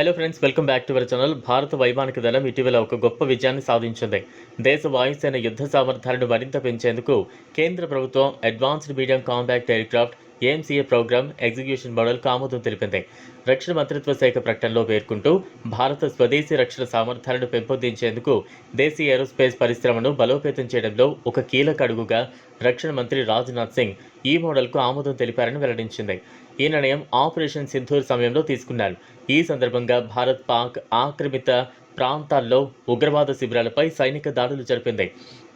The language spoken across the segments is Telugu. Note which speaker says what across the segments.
Speaker 1: Hello friends welcome back to our channel భారత వైమానిక దళం ఇటీవల ఒక గొప్ప విజయాన్ని సాధించింది. దేశ వాయుసేన యుద్ధ సామర్థ్యాలను మరింత పెంచేందుకు కేంద్ర ప్రభుత్వం advanced medium compact aircraft AMCA programme execution మోడల్కు ఆమోదం తెలిపింది. రక్షణ మంత్రిత్వ శాఖ ప్రకటనలో పేర్కొంటూ భారత స్వదేశీ రక్షణ సామర్థ్యాలను పెంపొందించేందుకు దేశీయ ఏరోస్పేస్ పరిశ్రమను బలోపేతం చేయడంలో ఒక కీలక అడుగుగా రక్షణ మంత్రి రాజ్నాథ్ సింగ్ ఈ మోడల్కు ఆమోదం తెలిపారని వెల్లడించింది. ఈ నిర్ణయం ఆపరేషన్ సింధూర్ సమయంలో తీసుకున్నారు. ఈ సందర్భంగా భారత్ పాక్ ఆక్రమిత ప్రాంతాల్లో ఉగ్రవాద శిబిరాలపై సైనిక దాడులు జరిపింది.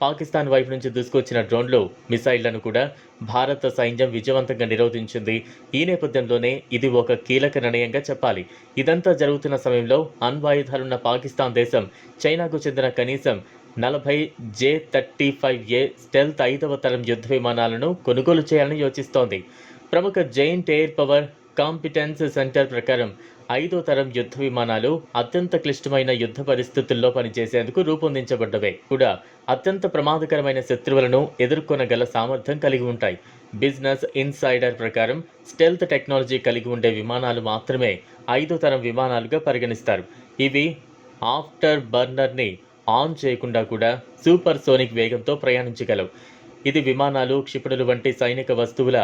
Speaker 1: పాకిస్తాన్ వైపు నుంచి దూసుకొచ్చిన డ్రోన్లు మిసైళ్ళను కూడా భారత సైన్యం విజయవంతంగా నిరోధించింది. ఈ నేపథ్యంలోనే ఇది ఒక కీలక నిర్ణయంగా చెప్పాలి. ఇదంతా జరుగుతున్న సమయంలో అణ్వాయుధాలున్న పాకిస్తాన్ దేశం చైనాకు చెందిన కనీసం నలభై J thirty five A stealth ఐదవ తరం యుద్ధ విమానాలను కొనుగోలు చేయాలని యోచిస్తోంది. ప్రముఖ joint air power competence centre ప్రకారం ఐదో తరం యుద్ధ విమానాలు అత్యంత క్లిష్టమైన యుద్ధ పరిస్థితుల్లో పనిచేసేందుకు రూపొందించబడ్డవే. కూడా అత్యంత ప్రమాదకరమైన శత్రువులను ఎదుర్కొనగల సామర్థ్యం కలిగి ఉంటాయి. బిజినెస్ ఇన్సైడర్ ప్రకారం స్టెల్త్ టెక్నాలజీ కలిగి ఉండే విమానాలు మాత్రమే ఐదో తరం విమానాలుగా పరిగణిస్తారు. ఇవి ఆఫ్టర్ బర్నర్ని ఆన్ చేయకుండా కూడా సూపర్ సోనిక్ వేగంతో ప్రయాణించగలవు. ఇది విమానాలు క్షిపణులు వంటి సైనిక వస్తువుల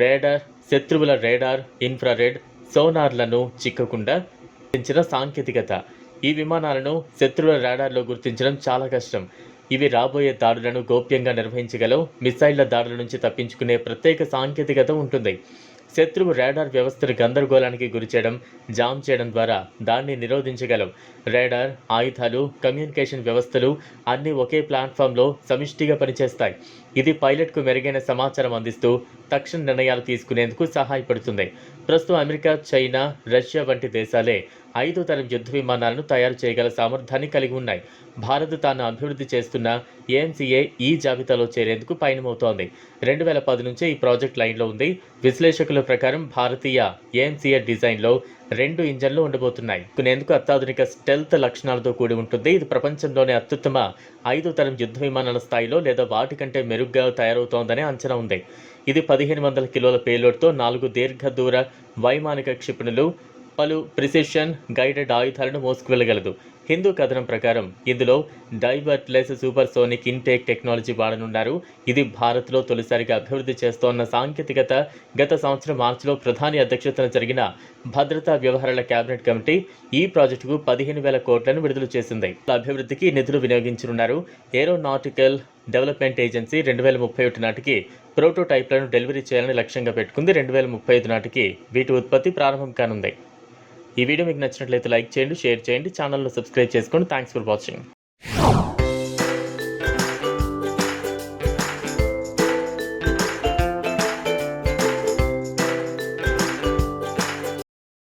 Speaker 1: రేడార్ శత్రువుల రేడార్ ఇన్ఫ్రారెడ్ సోనార్లను చిక్కకుండా గుర్తించిన సాంకేతికత. ఈ విమానాలను శత్రువుల రాడార్లో గుర్తించడం చాలా కష్టం. ఇవి రాబోయే దాడులను గోప్యంగా నిర్వహించగలవు. మిసైళ్ళ దాడుల నుంచి తప్పించుకునే ప్రత్యేక సాంకేతికత ఉంటుంది. శత్రువు రాడార్ వ్యవస్థను గందరగోళానికి గురిచేయడం జామ్ చేయడం ద్వారా దాన్ని నిరోధించగలం రాడార్ ఆయుధాలు కమ్యూనికేషన్ వ్యవస్థలు అన్నీ ఒకే ప్లాట్ఫామ్లో సమిష్టిగా పనిచేస్తాయి. ఇది పైలట్కు మెరుగైన సమాచారం అందిస్తూ తక్షణ నిర్ణయాలు తీసుకునేందుకు సహాయపడుతుంది. ప్రస్తుతం అమెరికా చైనా రష్యా వంటి దేశాలే ఐదో తరం యుద్ధ విమానాలను తయారు చేయగల సామర్థ్యాన్ని కలిగి ఉన్నాయి. భారత్ తాను అభివృద్ధి చేస్తున్న ఏఎంసీఏ ఈ జాబితాలో చేరేందుకు పయనమవుతోంది. రెండు వేల పది నుంచే ఈ ప్రాజెక్ట్ లైన్లో ఉంది. విశ్లేషకుల ప్రకారం భారతీయ ఏఎంసీఏ డిజైన్లో రెండు ఇంజన్లు ఉండబోతున్నాయి. కొనేందుకు అత్యాధునిక స్టెల్త్ లక్షణాలతో కూడి ఉంటుంది. ఇది ప్రపంచంలోనే అత్యుత్తమ ఐదో తరం యుద్ధ విమానాల స్థాయిలో లేదా వాటికంటే మెరుగ్గా తయారవుతోందనే అంచనా ఉంది. ఇది పదిహేను వందల కిలోల పేలోడ్తో నాలుగు దీర్ఘ దూర వైమానిక క్షిపణులు పలు ప్రిసిషన్ గైడెడ్ ఆయుధాలను మోసుకువెళ్ళగలదు. హిందూ కథనం ప్రకారం ఇందులో diverterless supersonic intake technology వాడనున్నారు. ఇది భారత్లో తొలిసారిగా అభివృద్ధి చేస్తోన్న సాంకేతికత గత సంవత్సరం మార్చిలో ప్రధాని అధ్యక్షతన జరిగిన భద్రతా వ్యవహారాల కేబినెట్ కమిటీ ఈ ప్రాజెక్టుకు పదిహేను వేల కోట్లను విడుదల చేసింది. అభివృద్ధికి నిధులు వినియోగించనున్నారు. ఏరోనాటికల్ డెవలప్మెంట్ ఏజెన్సీ రెండు వేల ముప్పై ఒకటి నాటికి ప్రోటోటైప్లను డెలివరీ చేయాలని లక్ష్యంగా పెట్టుకుంది. రెండు వేల ముప్పై ఐదు నాటికి వీటి ఉత్పత్తి ప్రారంభం కానుంది. ఈ వీడియో మీకు నచ్చినట్లయితే లైక్ చేయండి షేర్ చేయండి ఛానల్లో సబ్స్క్రైబ్ చేసుకోండి థ్యాంక్స్ ఫర్ వాచింగ్.